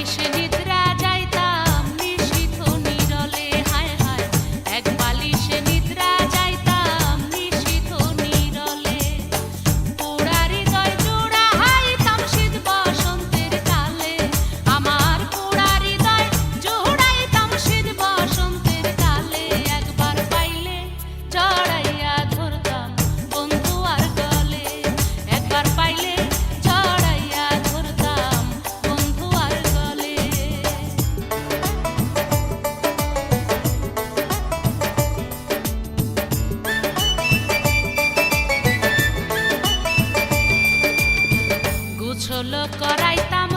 Krishna গোসল করাইতাম